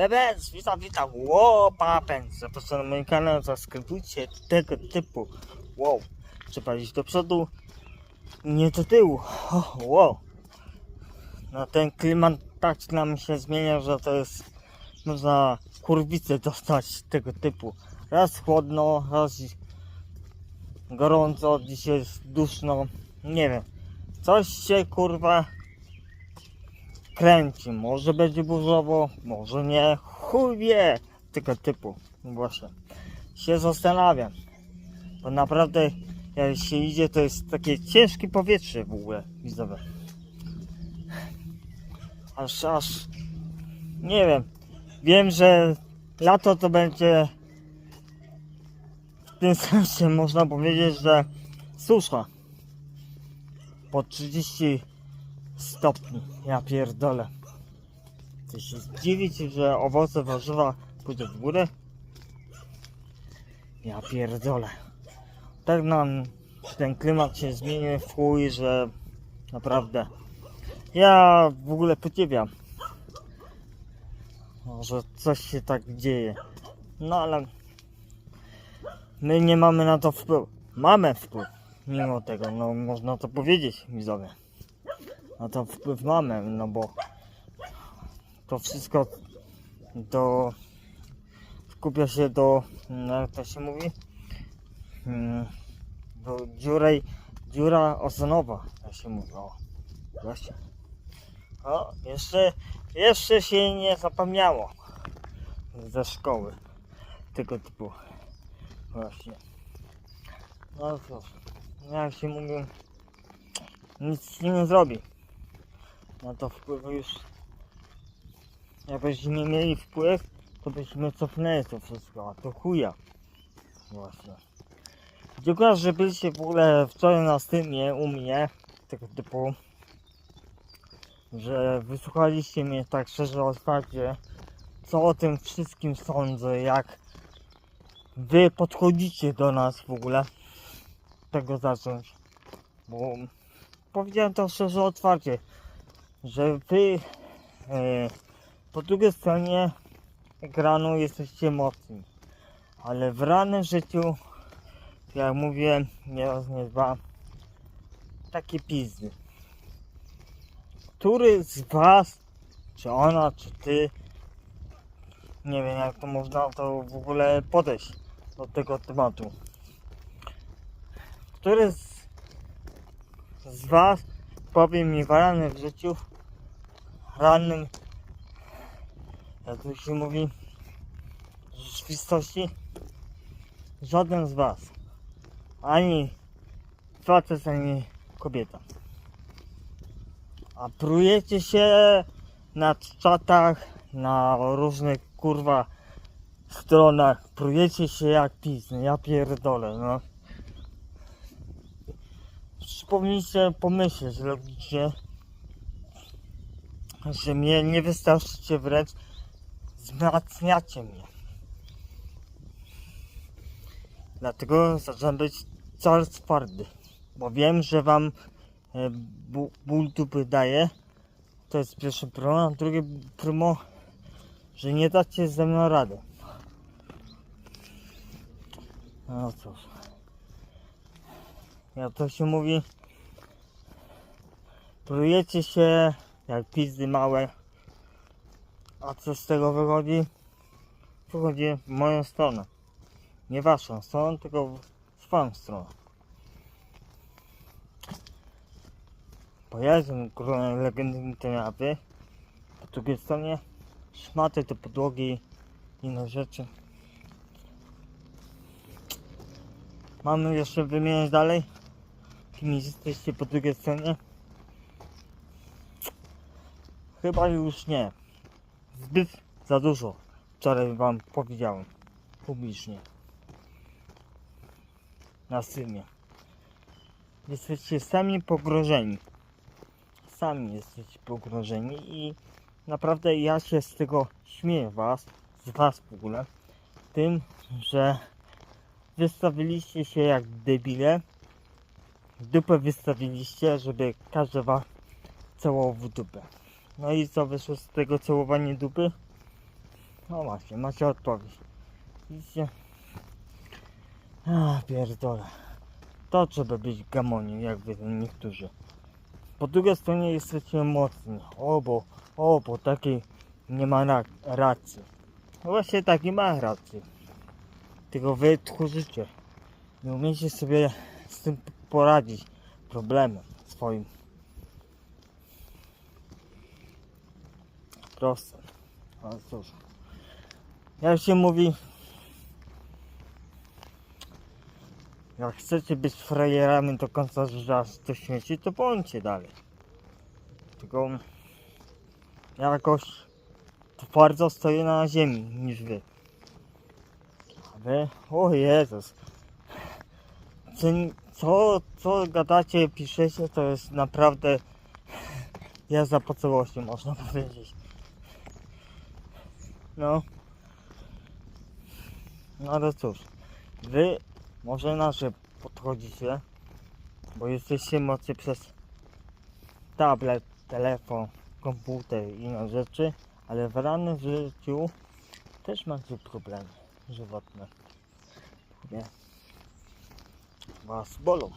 BBS, witam, witam. Wow, papens. Zapraszam na mój kanał, zasubskrybujcie tego typu. Wow, trzeba iść do przodu, nie do tyłu. Oh, wow. No ten klimat tak nam się zmienia, że to jest, można kurwicę dostać tego typu. Raz chłodno, raz gorąco, dzisiaj jest duszno, nie wiem. Coś się kurwa kręci. Może będzie burzowo, może nie. Chuj wie. Tego typu. Właśnie. Się zastanawiam. Bo naprawdę jak się idzie, to jest takie ciężkie powietrze w ogóle widzowie. Aż, aż nie wiem. Wiem, że lato to będzie w tym sensie można powiedzieć, że susza. Po 30 stopni. Ja pierdolę. Ty się zdziwić, że owoce warzywa pójdą w górę? Ja pierdolę. Tak nam ten klimat się zmienił w chuj, że naprawdę. Ja w ogóle podziwiam. Że coś się tak dzieje. No ale my nie mamy na to wpływu. Mamy wpływ. Mimo tego, no można to powiedzieć, widzowie na to wpływ mamy, no bo to wszystko do skupia się do, no jak to się mówi, Mm, do dziurej, dziura ozonowa, jak się mówi, o, właśnie. O, jeszcze, jeszcze się nie zapomniało ze szkoły tego typu, właśnie. No cóż, jak się mówi, nic nie zrobi na to wpływu już jakbyśmy mieli wpływ, to byśmy cofnęli to wszystko, a to chuja. Właśnie. Dziękuję, że byliście w ogóle wczoraj na streamie u mnie, tego typu, że wysłuchaliście mnie tak szczerze, otwarcie, co o tym wszystkim sądzę, jak wy podchodzicie do nas w ogóle, tego zacząć, bo powiedziałem to szczerze, otwarcie, że wy e, po drugiej stronie ekranu jesteście mocni, ale w realnym życiu, jak mówię, nie dwa, takie pizdy. Który z was, czy ona, czy ty, nie wiem jak to można to w ogóle podejść do tego tematu. Który z, z was powie mi w realnym życiu, rannym, jak to się mówi, rzeczywistości, żaden z Was, ani facet, ani kobieta. A prujecie się na czatach, na różnych kurwa stronach, prujecie się jak pizny, ja pierdolę, no. Powinniście pomyśleć logicznie, że mnie nie wystarczycie wręcz, wzmacniacie mnie. Dlatego zacząłem być coraz twardy, bo wiem, że wam e, bu- ból dupy daje. To jest pierwsze promo, a drugie promo, że nie dacie ze mną rady. No cóż. Jak to się mówi, prujecie się jak pizdy małe. A co z tego wychodzi? Wychodzi w moją stronę. Nie waszą stronę, tylko w swoją stronę. Bo ja jestem królem legendy Tenawy. Po drugiej stronie szmaty te podłogi i inne rzeczy. Mamy jeszcze wymieniać dalej? Kim jesteście po drugiej stronie? Chyba już nie. Zbyt za dużo wczoraj wam powiedziałem publicznie na streamie. Jesteście sami pogrożeni. Sami jesteście pogrożeni i naprawdę ja się z tego śmieję was, z was w ogóle, tym, że wystawiliście się jak debile. Dupę wystawiliście, żeby każdy was całował w dupę. No i co wyszło z tego całowania dupy? No właśnie, macie odpowiedź. Widzicie? A, pierdolę. To trzeba być gamoniem, jak wy niektórzy. Po drugiej stronie jesteście mocni. O, bo, o, bo takiej nie ma ra racji. No właśnie taki ma rację. Tylko wy tchórzycie. Nie umiecie sobie z tym poradzić. Problemem swoim. Proste. Ale cóż. Jak się mówi, jak chcecie być frajerami do końca życia do śmieci, to bądźcie dalej. Tylko ja jakoś twardo stoję na ziemi niż wy. A wy? O Jezus. Co, co, co gadacie, piszecie, to jest naprawdę jazda po całości, można powiedzieć. No. No ale cóż, wy może nasze podchodzicie, bo jesteście mocy przez tablet, telefon, komputer i inne rzeczy, ale w realnym życiu też macie problemy żywotne. Nie. Was bolą.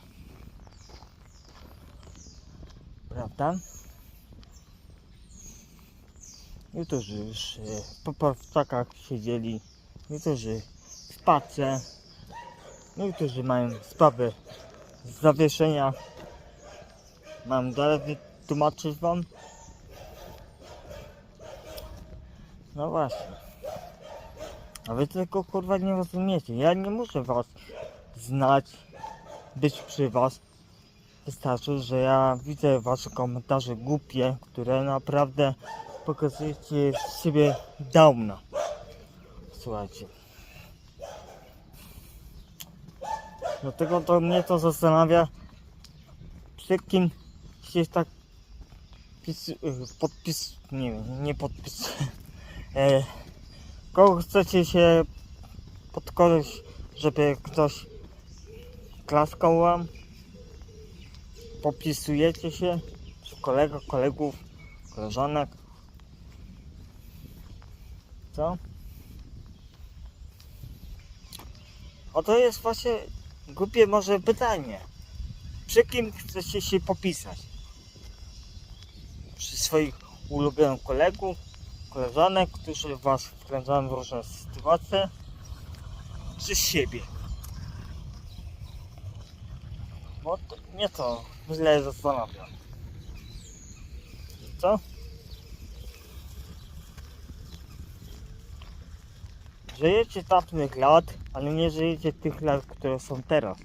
Prawda? Niektórzy już e, po pawczakach siedzieli, niektórzy w pace, niektórzy mają sprawy z zawieszenia. Mam dalej wytłumaczyć wam? No właśnie. A wy tego kurwa nie rozumiecie. Ja nie muszę was znać, być przy was. Wystarczy, że ja widzę wasze komentarze głupie, które naprawdę pokazujecie siebie downa. Słuchajcie. Dlatego to mnie to zastanawia, przy kim się tak pis, podpis, nie wiem, nie podpis. E, kogo chcecie się pod żeby ktoś klaskał wam? Popisujecie się? Kolega, kolegów, koleżanek? Co? O to jest właśnie głupie może pytanie. Przy kim chcecie się popisać? Przy swoich ulubionych kolegów, koleżanek, którzy was wkręcają w różne sytuacje? Czy siebie? Bo to, mnie to źle zastanawia. Co? Żyjecie tamtych lat, ale nie żyjecie tych lat, które są teraz.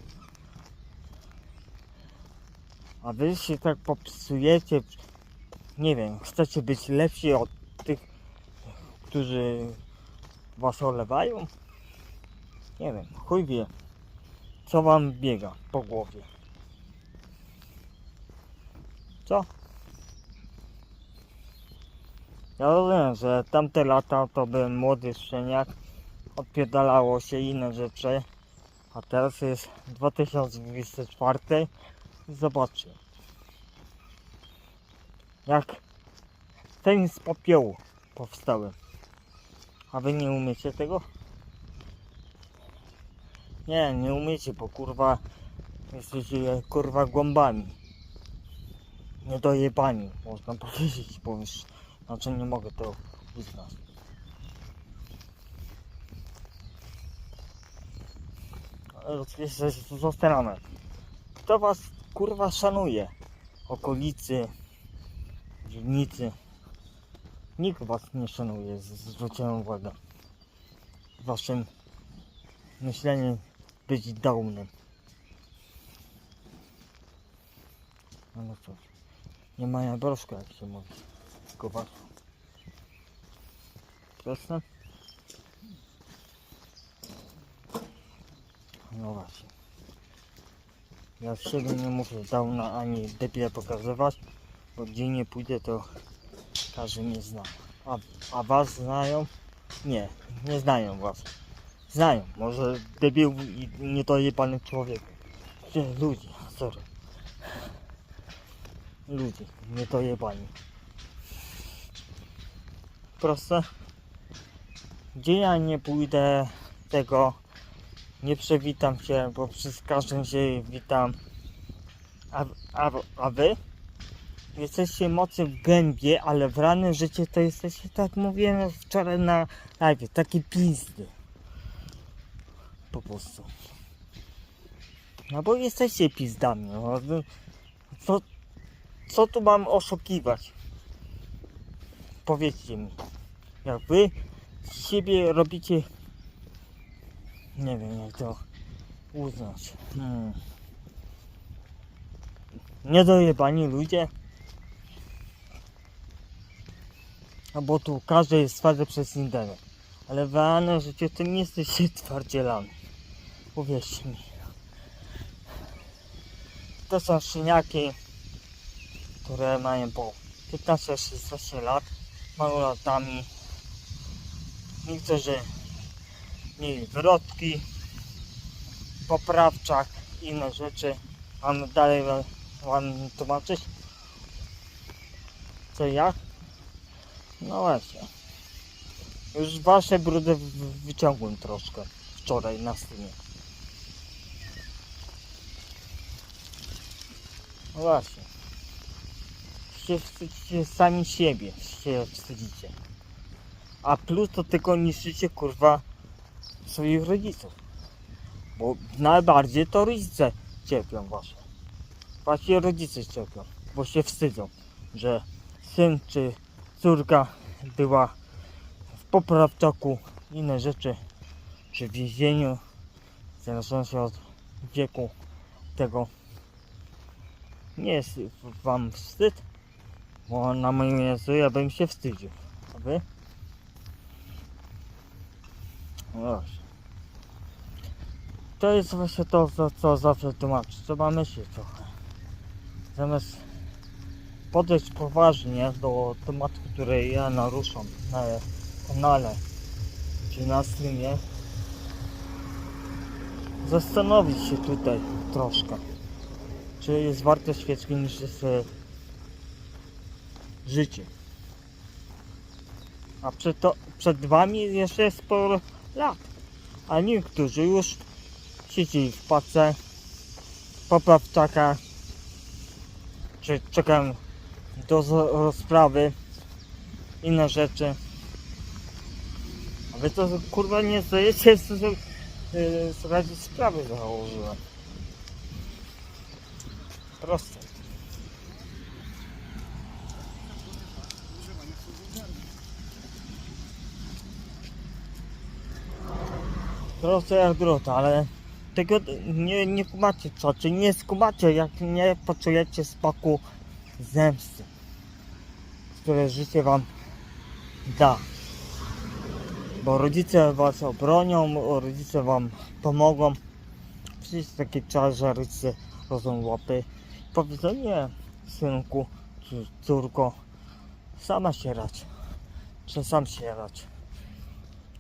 A wy się tak popisujecie, nie wiem, chcecie być lepsi od tych, którzy was olewają? Nie wiem, chuj wie, co wam biega po głowie. Co? Ja rozumiem, że tamte lata to byłem młody szczeniak, odpierdalało się inne rzeczy, a teraz jest 2024 i zobaczcie. Jak ten z popiołu powstałem. A wy nie umiecie tego? Nie, nie umiecie, bo kurwa jesteście kurwa głąbami. Niedojebani, można powiedzieć, bo już znaczy nie mogę to uznać. Zastanawiam. Kto was kurwa szanuje? Okolicy, dzielnicy. Nikt was nie szanuje, zwróciłem uwagę. Waszym myśleniem być downem. No, no cóż, nie mają broszka jak się mówi. Tylko. Proste? No właśnie. Ja z siebie nie muszę downa ani debile pokazywać, bo gdzie nie pójdę to każdy mnie zna. A, a was znają? Nie, nie znają was. Znają, może debil i niedojebany człowiek. Gdzie ludzi, sorry. Ludzie, niedojebani. Proste? Gdzie ja nie pójdę tego, nie przywitam się, bo przez każdym się witam. A, a, a wy? Jesteście mocy w gębie, ale w ranne życie to jesteście, tak mówiłem wczoraj na live, takie pizdy. Po prostu. No bo jesteście pizdami. No. Co, co tu mam oszukiwać? Powiedzcie mi. Jak wy z siebie robicie. Nie wiem jak to uznać. Hmm. Niedojebani ludzie. No bo tu każdy jest twardy przez internet. Ale w realnym życiu to nie jesteście twardzielami. Uwierzcie mi. To są szyniaki, które mają po 15-16 lat, mają latami. Niektórzy mieli wrotki, poprawczak, inne rzeczy. Mam dalej wam- tłumaczyć? Co ja? No właśnie. Już wasze brudy wyciągłem troszkę wczoraj na streamie. No właśnie. Się wstydzicie sami siebie, się wstydzicie. A plus to tylko niszczycie kurwa swoich rodziców. Bo najbardziej to rodzice cierpią wasze. Właśnie rodzice cierpią, bo się wstydzą, że syn czy córka była w poprawczaku, inne rzeczy, czy w więzieniu, zależące od wieku tego. Nie jest wam wstyd, bo na moim języku ja bym się wstydził. A wy? Właśnie. To jest właśnie to, co, co zawsze tłumaczę. Trzeba myśleć trochę. Zamiast podejść poważnie do tematu, który ja naruszam na kanale czy na streamie, zastanowić się tutaj troszkę, czy jest warte świeczki niż jest e, życie. A przed, to, przed wami jeszcze jest sporo lat, a niektórzy już siedzieli w pace, poprawczaka, czy czekają do rozprawy, inne rzeczy. A wy to kurwa nie zdajecie sobie sprawy założyłem. Proste. Proste jak drut, ale tego nie, nie kumacie co, czy nie skumacie, jak nie poczujecie smaku zemsty, które życie wam da. Bo rodzice was obronią, rodzice wam pomogą. Przyjdzie taki czas, że rodzice rodzą łapy. Powiedzą, nie, synku córko, sama się rać. Czy sam się rać.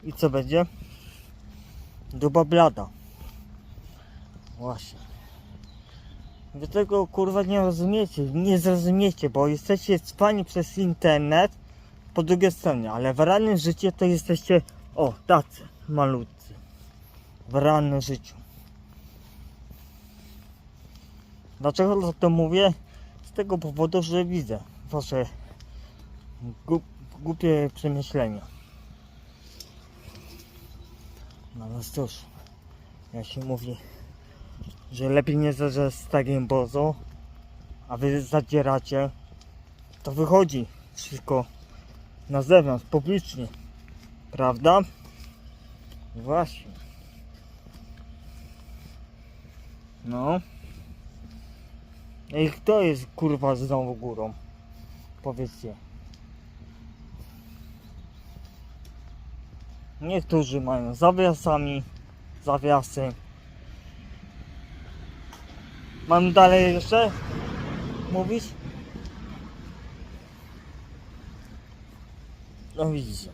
I co będzie? Duba blada. Właśnie. Wy tego kurwa nie rozumiecie, nie zrozumiecie, bo jesteście cwani przez internet po drugiej stronie, ale w realnym życiu to jesteście, o, tacy malutcy. W realnym życiu. Dlaczego to mówię? Z tego powodu, że widzę wasze głup, głupie przemyślenia. No ale cóż, jak się mówi, że lepiej nie zarzeć z takim bozo, a wy zadzieracie, to wychodzi wszystko na zewnątrz, publicznie. Prawda? Właśnie. No. I kto jest kurwa znowu górą? Powiedzcie. Niektórzy mają zawiasami, zawiasy. Mam dalej jeszcze mówić? No widzicie.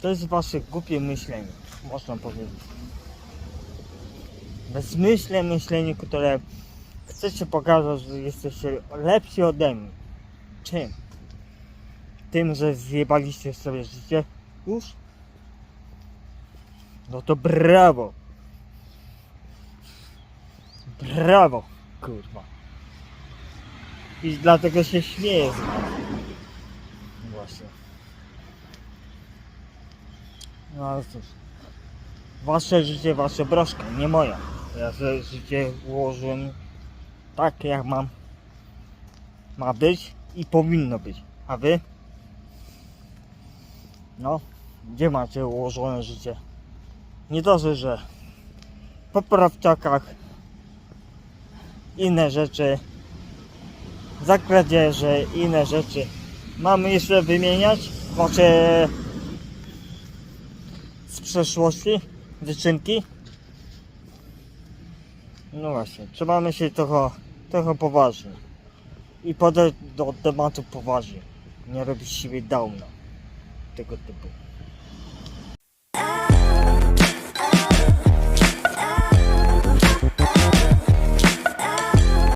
To jest wasze głupie myślenie, można powiedzieć. Bezmyślne myślenie, które chcecie pokazać, że jesteście lepsi ode mnie. Czym? Tym, że zjebaliście sobie życie, Już? No to brawo. Brawo, kurwa. I dlatego się śmieję. Właśnie. No ale cóż. Wasze życie, wasze broszka, nie moja. Ja sobie życie ułożyłem tak jak mam. Ma być i powinno być. A wy? No, gdzie macie ułożone życie? Nie to, że- po prawciakach inne rzeczy za kradzieże, inne rzeczy. Mamy jeszcze wymieniać wasze z przeszłości wyczynki? No właśnie, trzeba myśleć trochę, trochę poważnie i podejść do tematu poważnie. Nie robić siebie downa tego typu.